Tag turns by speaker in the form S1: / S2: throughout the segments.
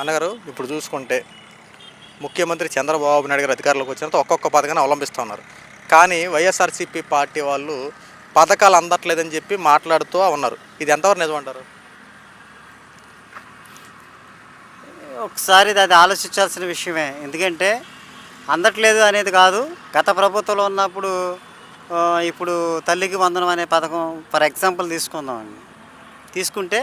S1: అన్నగారు ఇప్పుడు చూసుకుంటే ముఖ్యమంత్రి చంద్రబాబు నాయుడు గారు అధికారంలోకి వచ్చినంత ఒక్కొక్క పథకాన్ని అవలంబిస్తున్నారు కానీ వైఎస్ఆర్సీపీ పార్టీ వాళ్ళు పథకాలు అందట్లేదని చెప్పి మాట్లాడుతూ ఉన్నారు. ఇది ఎంతవరకు నిజమంటారు
S2: ఒకసారి అది ఆలోచించాల్సిన విషయమే. ఎందుకంటే అందట్లేదు అనేది కాదు. గత ప్రభుత్వంలో ఉన్నప్పుడు ఇప్పుడు తల్లికి వందనం అనే పథకం ఫర్ ఎగ్జాంపుల్ తీసుకుందామండి తీసుకుంటే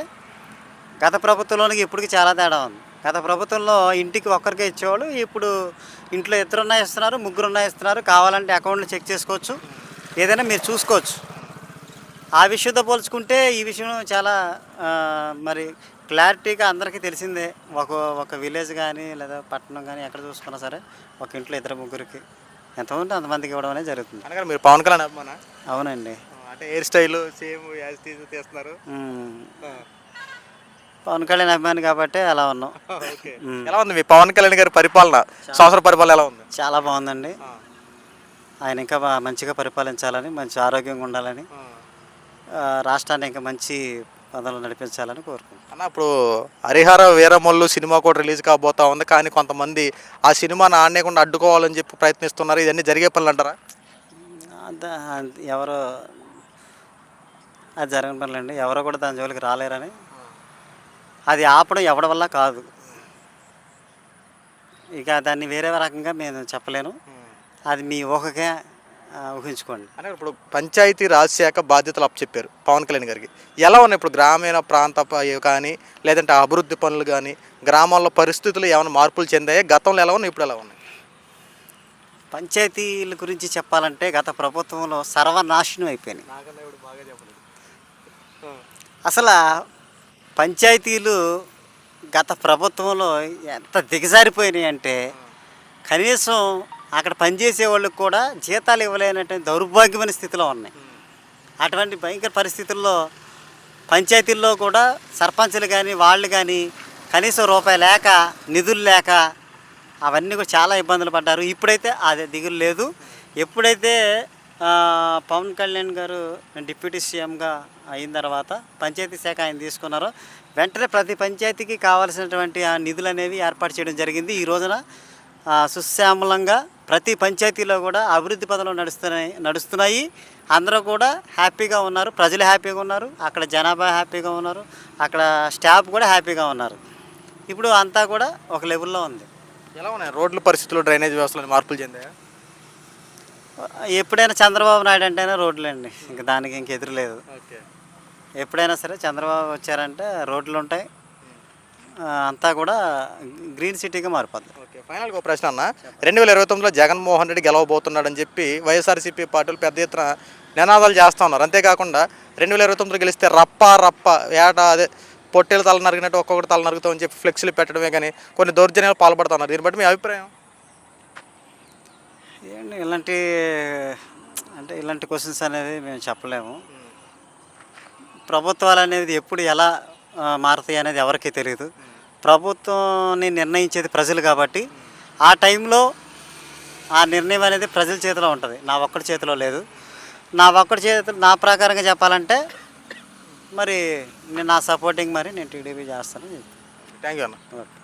S2: గత ప్రభుత్వంలోనికి ఇప్పటికి చాలా తేడా ఉంది. గత ప్రభుత్వంలో ఇంటికి ఒక్కరికే ఇచ్చేవాళ్ళు. ఇప్పుడు ఇంట్లో ఇద్దరున్నా ఇస్తున్నారు ముగ్గురున్నా ఇస్తున్నారు. కావాలంటే అకౌంట్లు చెక్ చేసుకోవచ్చు. ఏదైనా మీరు చూసుకోవచ్చు. ఆ విషయంతో పోల్చుకుంటే ఈ విషయం చాలా మరి క్లారిటీగా అందరికీ తెలిసిందే. ఒక ఒక విలేజ్ కానీ లేదా పట్టణం కానీ ఎక్కడ చూసుకున్నా సరే ఒక ఇంట్లో ఇద్దరు ముగ్గురికి ఎంతమంది అంతమందికి ఇవ్వడం అనేది జరుగుతుంది.
S1: అనగారు మీరు పవన్ కళ్యాణ్
S2: అవునండి.
S1: అంటే హెయిర్ స్టైల్ సేమ్ యాజ్ తీస్తున్నారు.
S2: పవన్ కళ్యాణ్ అభిమాని కాబట్టి అలా ఉన్నాం.
S1: ఎలా ఉంది మీ పవన్ కళ్యాణ్ గారి పరిపాలన? సంవత్సర పరిపాలన ఎలా ఉంది?
S2: చాలా బాగుందండి. ఆయన ఇంకా మంచిగా పరిపాలించాలని మంచి ఆరోగ్యంగా ఉండాలని రాష్ట్రాన్ని ఇంకా మంచి పదవులు నడిపించాలని కోరుకుంటున్నాను
S1: అన్న ఇప్పుడు హరిహర వీరమల్లు సినిమా కూడా రిలీజ్ కాబోతా ఉంది. కానీ కొంతమంది ఆ సినిమాని ఆడనేకుండా అడ్డుకోవాలని చెప్పి ప్రయత్నిస్తున్నారు. ఇవన్నీ జరిగే పనులు అంటారా?
S2: ఎవరో అది జరగని పనులండి. ఎవరో కూడా దాని జోలికి రాలేరని అది ఆపడం ఎవడి వల్ల కాదు. ఇక దాన్ని వేరే రకంగా నేను చెప్పలేను. అది మీ ఊహకే ఊహించుకోండి.
S1: అంటే ఇప్పుడు పంచాయతీ రాజ్ శాఖ బాధ్యతలు అప్పచెప్పారు పవన్ కళ్యాణ్ గారికి. ఎలా ఉన్నాయి ఇప్పుడు గ్రామీణ ప్రాంత కానీ లేదంటే అభివృద్ధి పనులు కానీ గ్రామాల్లో పరిస్థితులు ఏమైనా మార్పులు చెందాయి? గతంలో ఎలా ఉన్నాయి? ఇప్పుడు ఎలా ఉన్నాయి?
S2: పంచాయతీల గురించి చెప్పాలంటే గత ప్రభుత్వంలో సర్వనాశనం అయిపోయినాయి. అసలు పంచాయతీలు గత ప్రభుత్వంలో ఎంత దిగజారిపోయినాయి అంటే కనీసం అక్కడ పనిచేసే వాళ్ళకి కూడా జీతాలు ఇవ్వలేనటువంటి దౌర్భాగ్యమైన స్థితిలో ఉన్నాయి. అటువంటి భయంకర పరిస్థితుల్లో పంచాయతీల్లో కూడా సర్పంచులు కానీ వాళ్ళు కానీ కనీసం రూపాయి లేక నిధులు లేక అవన్నీ కూడా చాలా ఇబ్బందులు పడ్డారు. ఇప్పుడైతే అది దిగులు లేదు. ఎప్పుడైతే పవన్ కళ్యాణ్ గారు డిప్యూటీ సీఎంగా అయిన తర్వాత పంచాయతీ శాఖ ఆయన తీసుకున్నారు. వెంటనే ప్రతి పంచాయతీకి కావాల్సినటువంటి ఆ నిధులు అనేవి ఏర్పాటు చేయడం జరిగింది. ఈ రోజున సుశ్యామలంగా ప్రతి పంచాయతీలో కూడా అభివృద్ధి పదంలో నడుస్తున్నాయి నడుస్తున్నాయి. అందరూ కూడా హ్యాపీగా ఉన్నారు. ప్రజలు హ్యాపీగా ఉన్నారు. అక్కడ జనాభా హ్యాపీగా ఉన్నారు. అక్కడ స్టాఫ్ కూడా హ్యాపీగా ఉన్నారు. ఇప్పుడు అంతా కూడా ఒక లెవెల్లో ఉంది.
S1: ఎలా ఉన్నాయి? రోడ్ల పరిస్థితులు డ్రైనేజ్ వ్యవస్థలో మార్పులు చెందాయా?
S2: ఎప్పుడైనా చంద్రబాబు నాయుడు అంటేనే రోడ్లండి. ఇంకా దానికి ఇంక ఎదురు లేదు.
S1: ఓకే.
S2: ఎప్పుడైనా సరే చంద్రబాబు వచ్చారంటే రోడ్లు ఉంటాయి అంతా కూడా గ్రీన్ సిటీగా మారిపోద్ది.
S1: ఓకే. ఫైనల్గా ఒక ప్రశ్న అన్న. రెండు వేల ఇరవై తొమ్మిదిలో జగన్మోహన్ రెడ్డి గెలవబోతున్నాడని చెప్పి వైఎస్ఆర్సీపీ పార్టీలు పెద్ద ఎత్తున నినాదాలు చేస్తూ ఉన్నారు. అంతేకాకుండా రెండు వేల ఇరవై తొమ్మిదిలో గెలిస్తే రప్ప రప్ప ఏటా అదే పొట్టేలు తల నరిగినట్టు ఒక్కొక్కటి తల నరుగుతామని చెప్పి ఫ్లెక్సీలు పెట్టడమే కానీ కొన్ని దౌర్జన్యాలు పాల్పడుతున్నారు. దీన్ని బట్టి మీ అభిప్రాయం?
S2: ఏంటి ఇలాంటి అంటే ఇలాంటి క్వశ్చన్స్ అనేది మేము చెప్పలేము. ప్రభుత్వాలు అనేది ఎప్పుడు ఎలా మారుతాయి అనేది ఎవరికీ తెలియదు ప్రభుత్వాన్ని నిర్ణయించేది ప్రజలు కాబట్టి ఆ టైంలో ఆ నిర్ణయం అనేది ప్రజల చేతిలో ఉంటుంది. నా ఒక్కడి చేతిలో లేదు. నా ఒక్కడి చేతిలో నా ప్రకారంగా చెప్పాలంటే మరి నేను నా సపోర్టింగ్ మరి నేను టీడీపీ చేస్తాను
S1: థ్యాంక్ యూ అన్న.
S2: ఓకే.